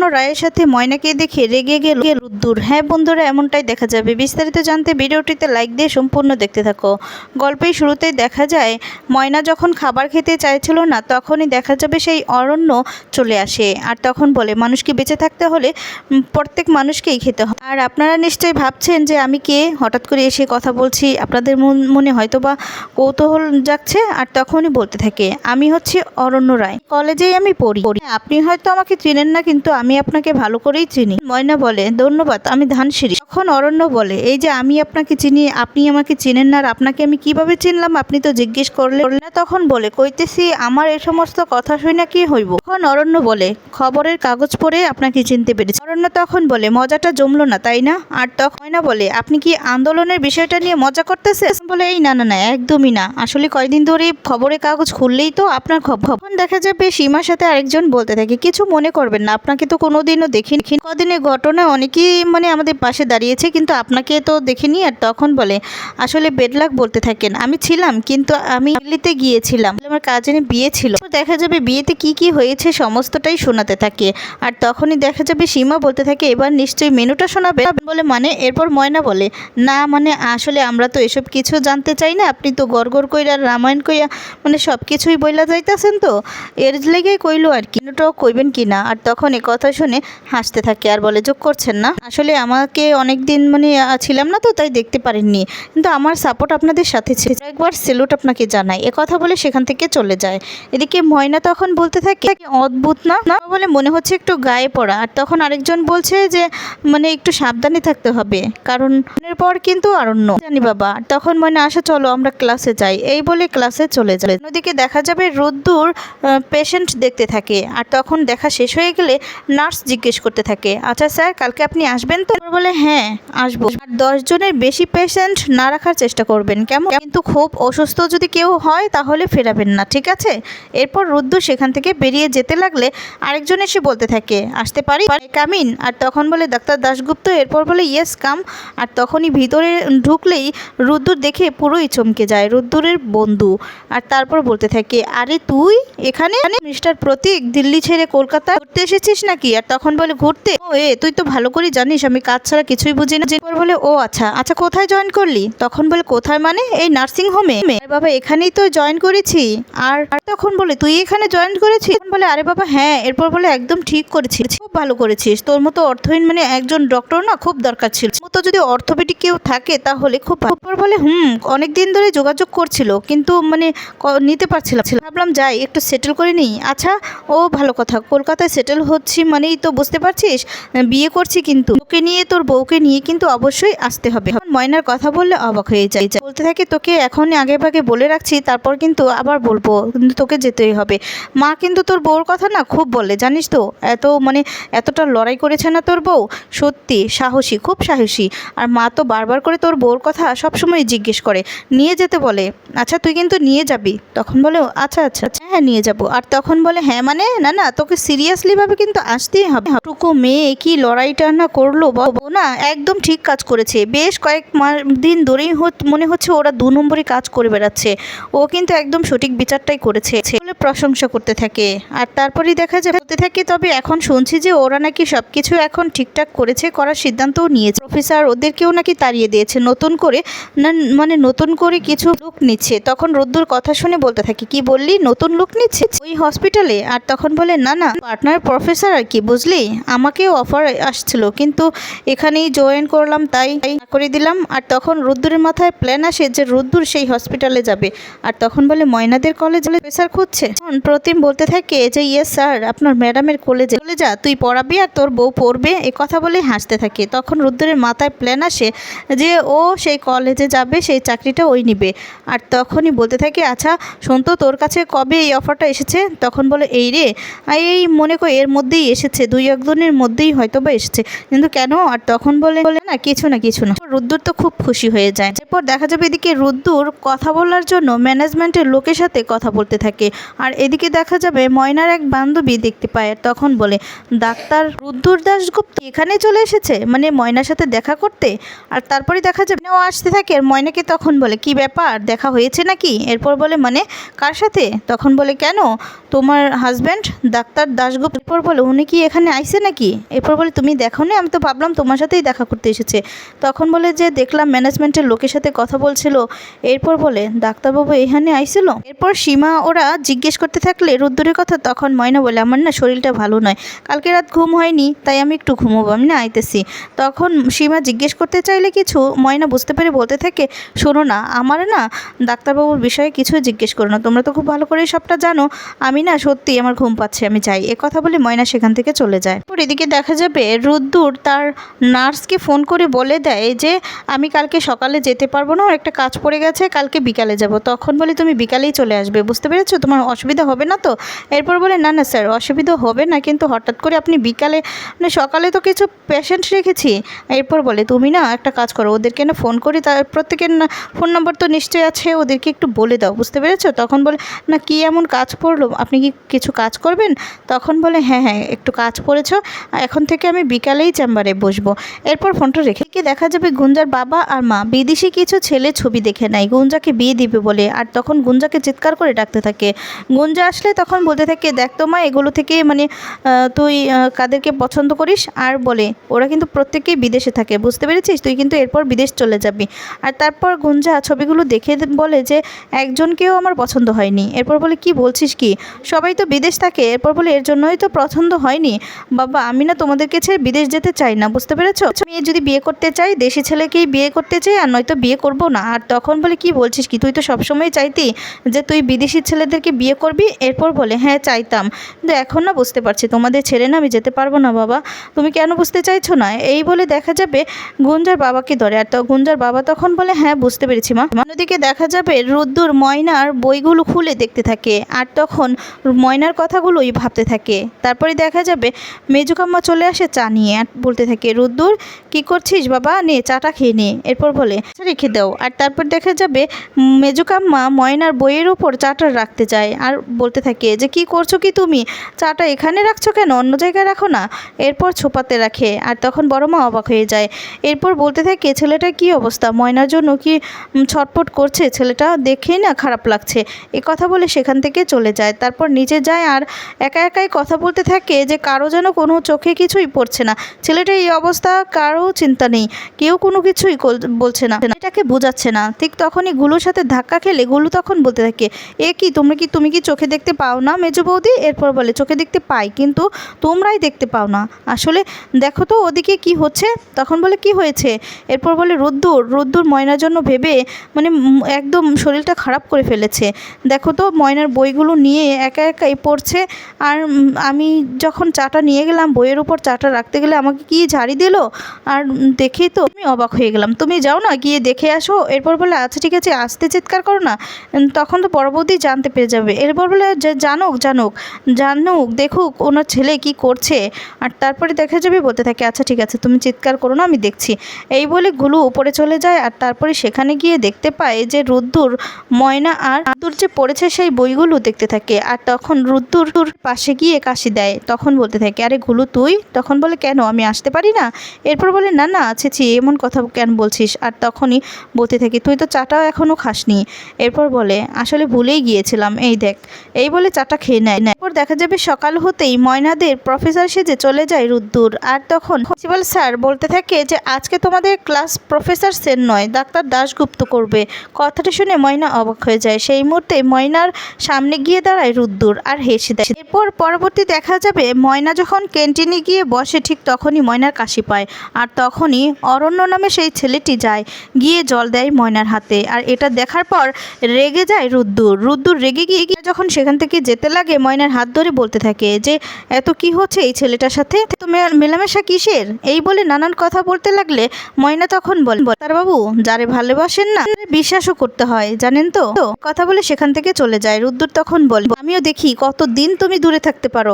অরণ্য রায়ের সাথে ময়নাকে দেখে রেগে গেল রুদ্দুর। হ্যাঁ বন্ধুরা এমনটাই দেখা যাবে। বিস্তারিত জানতে ভিডিওটিতে লাইক দিয়ে সম্পূর্ণ দেখতে থাকো। গল্পের শুরুতেই দেখা যায় ময়না যখন খাবার খেতে চাইছিল না তখনই দেখা যাবে সেই অরণ্য চলে আসে। আর তখন বলে মানুষকে বেঁচে থাকতে হলে প্রত্যেক মানুষকেই খেতে হয়। আর আপনারা নিশ্চয়ই ভাবছেন যে আমি কে? হঠাৎ করে এসে কথা বলছি আপনাদের মন- মনে হয়তো বা কৌতূহল যাচ্ছে আর তখনই বলতে থাকে আমি হচ্ছে অরণ্য রায়। কলেজেই আমি পড়ি। হ্যাঁ, আপনি হয়তো আমাকে চিনেন না কিন্তু আমি আপনাকে ভালো করেই চিনি। ময়না বলে, ধন্যবাদ, আমি ধানসিঁড়ি। তখন অরণ্য বলে, এই যে আমি আপনাকে চিনি, আপনি আমাকে চিনেন না, আর আপনাকে আমি কীভাবে চিনলাম? আপনি তো জিজ্ঞেস করলে না তখন বলে, কইতেছি, আমার এ সমস্ত কথা শুনে কি হইব? তখন অরণ্য বলে, খবরের কাগজ পড়ে আপনাকে চিনতে পেরেছি। অরণ্য তখন বলে, মজাটা জমলো না, তাই না? আর তখন ময়না বলে, আপনি কি আন্দোলনের বিষয়টা নিয়ে মজা করতেছে বলে, এই না না না, একদমই না। আসলে কয়দিন ধরে খবরের কাগজ খুললেই তো আপনার খবর। দেখা যাবে সীমার সাথে আরেকজন বলতে থাকে, কিছু মনে করবেন না, আপনাকে তো কোনোদিনও দেখিনি। কদিনের ঘটনা অনেকেই মানে আমাদের পাশে দাঁড়িয়েছে, কিন্তু আপনাকে তো দেখিনি আর তখন বলে, আসলে বেডলাক বলতে থাকেন। আমি ছিলাম, কিন্তু আমি দিল্লিতে গিয়েছিলাম। আমার কাজিনের বিয়ে ছিল। দেখা যাবে বিয়েতে কি কি হয়েছে সমস্তটাই শোনাতে থাকে। আর তখনই দেখা যাবে সীমা বলতে থাকে, এবার নিশ্চয়ই মেনুটা শোনাবে। বলে মানে এরপর ময়না বলে, না মানে আসলে আমরা তো এসব কিছু জানতে চাই না। আপনি তো গড় গড় কইরা, রামায়ণ কইয়া মানে সব কিছুই বইলা যাইতেছেন তো। এর লেগেই কইলো আর কি। মেনুটাও কইবেন কি না আর তখন এ কথা শুনে হাসতে থাকে আর বলে, যোগ করছেন না? আসলে আমাকে অনেক দিন মানে ছিলাম না তো, তাই দেখতে পারেননি কিন্তু আমার সাপোর্ট আপনাদের সাথে ছিল। একবার সেলুট আপনাকে জানাই। কথা বলে সেখান থেকে চলে যায়। এদিকে ময়না তখন বলতে থাকে অদ্ভুত না? না বলে, মনে হচ্ছে একটু গায়ে পড়া। আর তখন আরেকজন বলছে যে মানে একটু সাবধানে থাকতে হবে। কারণ পর কিন্তু আরণ্য জানি বাবা। তখন ময়না আসা, চলো আমরা ক্লাসে যাই। এই বলে ক্লাসে চলে যায়। অন্যদিকে দেখা যাবে রোদ্দুর পেশেন্ট দেখতে থাকে। আর তখন দেখা শেষ হয়ে গেলে নার্স জিজ্ঞেস করতে থাকে আচ্ছা স্যার, কালকে আপনি আসবেন তো? বলে হ্যাঁ আসব। আর দশ জনের বেশি পেশেন্ট না রাখার চেষ্টা করবেন। কেমন? কিন্তু খুব অসুস্থ যদি কেউ হয়, তাহলে ফেরাবেন না, ঠিক আছে? এরপর রুদ্দু সেখান থেকে বেরিয়ে যেতে লাগলে আরেকজন এসে বলতে থাকে, আসতে পারি? কামিন। আর তখন বলে, ডাক্তার দাশগুপ্ত। এরপর বলে, ইয়েস, কাম। আর তখনই ভিতরে ঢুকলেই রুদ্দুর দেখে পুরোই চমকে যায় রুদ্দুরের বন্ধু। আর তারপর বলতে থাকে, আরে তুই এখানে? মিস্টার প্রতীক, দিল্লি ছেড়ে কলকাতা ঘুরতে এসেছিস নাকি? আর তখন বলে, ঘুরতে? ও, এ, তুই তো ভালো করে জানিস, আমি কাজ ছাড়া কিছুই বুঝি না। এরপর বলে, ও আচ্ছা আচ্ছা কোথায় জয়েন করলি? তখন বলে, কোথায় মানে? এই নার্সিং হোমে বাবা, এখানেই তো জয়েন করেছি। আর তখন বলে, তুই এখানে জয়েন করেছিস? বলে, আরে বাবা হ্যাঁ। এরপর বলে, একদম ঠিক করেছিস, খুব ভালো করেছিস। তোর মতো অর্থহীন মানে একজন ডক্টর না, খুব দরকার ছিল। মতো যদি অর্থোপেডিক কেউ থাকে, তাহলে খুব ভালো। বলে, হুম অনেক দিন ধরে যোগাযোগ করছিল, কিন্তু মানে ক- নিতে পারছিলাম ভাবলাম যাই, একটু সেটেল করে নিই। আচ্ছা ও, ভালো কথা। কলকাতায় সেটেল হচ্ছি মানেই তো বুঝতে পারছিস, বিয়ে করছি কিন্তু। ওকে নিয়ে তোর বউকে নিয়ে কিন্তু অবশ্যই আসতে হবে। ময়নার কথা বললে অবাক হয়ে যায়। বলতে থাকে তোকে এখনই আগে ভাগে বলে রাখছি তারপর কিন্তু আবার বলব কিন্তু তোকে যেতেই হবে। মা কিন্তু তোর বউর কথা না খুব বলে জানিস তো? এত মানে এতটা লড়াই করেছে না তোর বউ? সত্যি সাহসী খুব সাহসী। আর মা তো বারবার করে তোর বউর কথা সবসময় জিজ্ঞেস করে নিয়ে যেতে বলে? আচ্ছা তুই কিন্তু নিয়ে যাবি। তখন বলে আচ্ছা আচ্ছা আচ্ছা, হ্যাঁ নিয়ে যাব। আর তখন বলে হ্যাঁ মানে? না না তোকে সিরিয়াসলি ভাবে কিন্তু আসতেই হবে। টুকু মেয়ে কি লড়াইটা না করল? বাবু না একদম ঠিক কাজ করেছে। বেশ কয়েক মা- দিন ধরেই মনে হচ্ছে ওরা দু নম্বরই কাজ করে বেড়াচ্ছে। ও কিন্তু একদম সঠিক বিচারটাই করেছে। প্রশংসা করতে থাকে। আর তারপরেই দেখা যায়, বলতে থাকে, তবে এখন শুনছি যে ওরা নাকি সবকিছু এখন ঠিকঠাক করেছে করার সিদ্ধান্তও নিয়েছে। প্রফেসর, ওদেরকেও নাকি তাড়িয়ে দিয়েছে। নতুন করে মানে নতুন করে কিছু লোক নিচ্ছে। তখন রোদ্দুর কথা শুনে বলতে থাকে, কি বললি? নতুন লোক নিচ্ছে? ওই হসপিটালে আর তখন বলে, না না পার্টনার প্রফেসর আর কি, বুঝলি? আমাকেও অফার আসছিল। কিন্তু এখানেই জয়েন করলাম তাই করে দিলাম। আর তখন রুদ্দুরের মাথায় প্ল্যান আসে যে রুদ্দুর সেই হসপিটালে যাবে। আর তখন বলে, ময়নাদের কলেজ প্রফেসর খুঁজছে? তখন প্রতিম বলতে থাকে যে ইয়েস স্যার আপনার ম্যাডামের কলেজে চলে যা, তুই পড়াবি আর তোর বউ পড়বে। এ কথা বলে হাসতে থাকে। তখন রুদ্দুরের মাথায় প্ল্যান আসে যে, ও সেই কলেজে যাবে, সেই চাকরিটা ওই নিবে। আর তখনই বলতে থাকে আচ্ছা শোন তো, তোর কাছে কবে এই অফারটা এসেছে? তখন বলে, এই রে এই মনে কর, এর মধ্যেই এসেছে, দুই একজনের মধ্যেই হয়তো বা এসেছে। কিন্তু কেন? আর তখন বলে বলে না, কিছু না কিছু না। রুদ্দুর তো খুব খুশি হয়ে যায়। এরপর দেখা যাবে এদিকে রুদ্দুর কথা বলার জন্য ম্যানেজমেন্টের লোকের সাথে কথা বলতে থাকে। আর এদিকে দেখা যাবে ময়নার এক বান্ধবী দেখতে পায় তখন বলে, ডাক্তার রুদ্দুর দাশগুপ্ত এখানে চলে এসেছে? মানে ময়নার সাথে দেখা করতে? আর তারপরে দেখা যাবে ও আসতে থাকে আর ময়নাকে তখন বলে, কি ব্যাপার? দেখা হয়েছে নাকি? এরপর বলে মানে কার সাথে? তখন বলে, কেন? তোমার হাজব্যান্ড ডাক্তার দাশগুপ্ত? এরপর বলে, উনি কি এখানে আইছে নাকি? এরপর বলে, তুমি দেখো না আমি তো ভাবলাম তোমার সাথেই দেখা করতে এসেছে। তখন বলে যে দেখলাম ম্যানেজমেন্টের লোকের সাথে কথা বলছিল। এরপর বলে, ডাক্তারবাবু, এখানে আইছিল? এরপর সীমা ওরা জিজ্ঞেস করতে থাকলে রুদ্দুরের কথা, তখন ময়না বলে, আমার না শরীরটা ভালো নয়। কালকে রাত ঘুম হয়নি, তাই আমি একটু ঘুমোবো, আমি না আইতেছি। তখন সীমা জিজ্ঞেস করতে চাইলে কিছু ময়না বুঝতে পেরে বলতে থাকে, শোনো না, আমার না ডাক্তারবাবুর বিষয়ে কিছু জিজ্ঞেস করো না। তোমরা তো খুব ভালো করে সবটা জানো। আমি না সত্যি আমার ঘুম পাচ্ছে, আমি যাই। এ কথা বলে ময়না সেখান থেকে চলে যায়। এদিকে দেখা যাবে রুদ্দুর তার নার্সকে ফোন করে বলে দেয় যে আমি কালকে সকালে যেতে পারব না, একটা কাজ পড়ে গেছে, কালকে বিকালে যাব। তখন বলে তুমি বিকালেই চলে আসবে, বুঝতে পেরেছ? তোমার অসুবিধা হবে না তো? এরপর বলে, না না, স্যার, অসুবিধা হবে না, কিন্তু হঠাৎ করে আপনি বিকালে মানে সকালে তো কিছু পেশেন্ট রেখেছি। এরপর বলে, তুমি না একটা কাজ করো, ওদেরকে না ফোন করি, তার প্রত্যেকের না ফোন নম্বর তো নিশ্চয়ই আছে, ওদেরকে একটু বলে দাও, বুঝতে পেরেছ? তখন বলে, না, কি এমন কাজ পড়ল? আপনি কি কিছু কাজ করবেন? তখন বলে হ্যাঁ হ্যাঁ একটু কাজ পড়েছো, এখন থেকে আমি বিকালেই চেম্বারে বসবো। এরপর ফোনটা রেখে কি দেখা যাবে গুঞ্জার বাবা আর মা। বিদেশি কিছু ছেলে ছবি দেখে নাই গুঞ্জাকে বিয়ে দিবে বলে। আর তখন গুঞ্জাকে চিৎকার করে ডাকতে থাকে। গুঞ্জা আসলে তখন বলতে থাকে, দেখ তো মা, এগুলো থেকে মানে তুই কাদেরকে পছন্দ করিস? আর বলে, ওরা কিন্তু প্রত্যেকেই বিদেশে থাকে। বুঝতে পেরেছিস? তুই কিন্তু এরপর বিদেশ চলে যাবি। আর তারপর গুঞ্জা ছবিগুলো দেখে বলে যে, একজনকেও আমার পছন্দ হয়নি। এরপর বলে, কি বলছিস কি? সবাই তো বিদেশ থাকে। এরপর বলে, এর জন্যই তো পছন্দ হয়নি। বাবা, আমি না তোমাদেরকে ছেড়ে বিদেশ যেতে চাই না। বুঝতে পেরেছ? মেয়ে যদি বিয়ে করতে চাই দেশি ছেলেকেই বিয়ে করতে চাই আর নয়তো বিয়ে করব না। আর তখন বলে, কি বলছিস কি? তুই তো সবসময় চাইতি যে তুই বিদেশি ছেলেদেরকে বিয়ে করবি? এরপর বলে হ্যাঁ চাইতাম। কিন্তু এখন না বুঝতে পারছি, তোমাদের ছেড়ে না আমি যেতে পারব না বাবা। তুমি কেন বুঝতে চাইছো না? এই বলে দেখা যাবে গুঞ্জার বাবাকে ধরে। আর গুঞ্জার বাবা তখন বলে হ্যাঁ বুঝতে পেরেছি মা। অন্যদিকে দেখা যাবে রুদ্দুর ময়নার বইগুলো খুলে দেখতে থাকে। আর তখন ময়নার কথাগুলোই ভাবতে থাকে। তারপরে দেখা যাবে মেজুকাম্মা চলে আসে চা নিয়ে। আর বলতে থাকে, রুদ্দুর, কি করছিস বাবা? নে, চাটা খেয়ে নে। এরপর বলে "আচ্ছা, রেখে দাও। আর তারপর দেখা যাবে মেজুকাম্মা ময়নার বইয়ের উপর চাটা রাখতে যায় আর বলতে থাকে যে কি করছ কি তুমি? চাটা এখানে রাখছো কেন? অন্য জায়গায় রাখো না। এরপর ছোপাতে রাখে আর তখন বড় মা অবাক হয়ে যায়। এরপর বলতে থাকে ছেলেটা কি অবস্থা? ময়নার জন্য কি ছটপট করছে? ছেলেটা দেখেই না খারাপ লাগছে। এ কথা বলে সেখান থেকে চলে যায়। তারপর নিচে যায় আর একা একাই কথা বলতে থাকে যে কারও যেন কোনো চোখে কিছুই পড়ছে না। ছেলেটা এই অবস্থা কারও চিন্তা নেই। কেউ কোনো কিছুই বলছে না। এটাকে বোঝাচ্ছে না। ঠিক তখনই গুলুর সাথে ধাক্কা খেলে গুলু তখন বলতে থাকে, এ কি, তোমরা কি, তুমি কি চোখে দেখতে পাও না মেজো বৌদি? এরপর বলে, চোখে দেখতে পাই, কিন্তু তোমরাই দেখতে পাও না। আসলে দেখো তো ওদিকে কি হচ্ছে? তখন বলে, কি হয়েছে? এরপর বলে, রোদ্দুর রোদ্দুর ময়নার জন্য ভেবে মানে একদম শরীরটা খারাপ করে ফেলেছে। দেখো তো ময়নার বইগুলো নিয়ে একা একাই পড়ছে, আর আমি যখন চাটা নিয়ে গেলাম, বইয়ের উপর চাটা রাখতে গেলে আমাকে কি ঝাড়ি দিল? আর দেখেই তো আমি অবাক হয়ে গেলাম। তুমি যাও না, গিয়ে দেখে আসো। এরপর বলে আচ্ছা ঠিক আছে, আসতে চিৎকার করো না। তখন তো পরবর্তী জানতে পেরে যাবে। এরপর বলে, যে, জানুক জানুক জানুক, দেখুক ওনার ছেলে কি করছে। আর তারপরে দেখা যাবে, বলতে থাকে আচ্ছা ঠিক আছে, তুমি চিৎকার করো না, আমি দেখছি। এই বলে গুলু উপরে চলে যায়, আর তারপরে সেখানে গিয়ে দেখতে পায় যে, রুদ্দুর ময়না আর রুদ্দুর যে পড়েছে সেই বইগুলো দেখতে থাকে। আর তখন রুদ্দুর পাশে গিয়ে কাশি দেয়। তখন বলতে থাকে, আরে গুলু, তুই? তখন বলে, কেন, আমি আসতে পারি না? এরপর বলে, না না আছে ছি, এমন কথা কেন বলছিস? আর তখনই বলতে থাকি, তুই তো চাটাও এখনও খাসনি। এরপর বলে, আসলে ভুলেই গিয়েছিলাম, এই দেখ। এই বলে চাটা খেয়ে নেয়। না এরপর দেখা যাবে সকাল হতেই ময়নাদের প্রফেসর সেজে চলে যায় রুদ্দুর। আর তখন প্রিন্সিপাল স্যার বলতে থাকে যে, আজকে তোমাদের ক্লাস প্রফেসর সেন নয়, ডাক্তার দাশগুপ্ত করবে। কথাটা শুনে ময়না অবাক হয়ে যায়। সেই মুহূর্তে ময়নার সামনে গিয়ে দাঁড়ায় রুদ্দুর আর হেসে দেয়। এরপর পরবর্তী দেখা যাবে, ময়না যখন ক্যান্টিনে গিয়ে বসে, ঠিক তখনই ময়নার কাশি পায়। আর তখনই অরণ্য নামে সেই ছেলেটি যায়, গিয়ে জল দেয় ময়নার হাতে। আর এটা দেখার পর রেগে যায় রুদ্দুর। রুদ্দুর রেগে গিয়ে গিয়ে যখন সেখান থেকে যেতে লাগে, ময়নার হাত ধরে বলতে থাকে যে, এত কি হচ্ছে এই ছেলেটার সাথে? তো মেলামেশা কিসের? এই বলে নানান কথা বলতে লাগলে ময়না তখন বলে, তার বাবু, যারে ভালোবাসেন না বিশ্বাসও করতে হয়, জানেন তো কথা বলে সেখান থেকে চলে যায়। রুদ্দুর তখন বলে, আমিও দেখি কতদিন তুমি দূরে থাকতে পারো।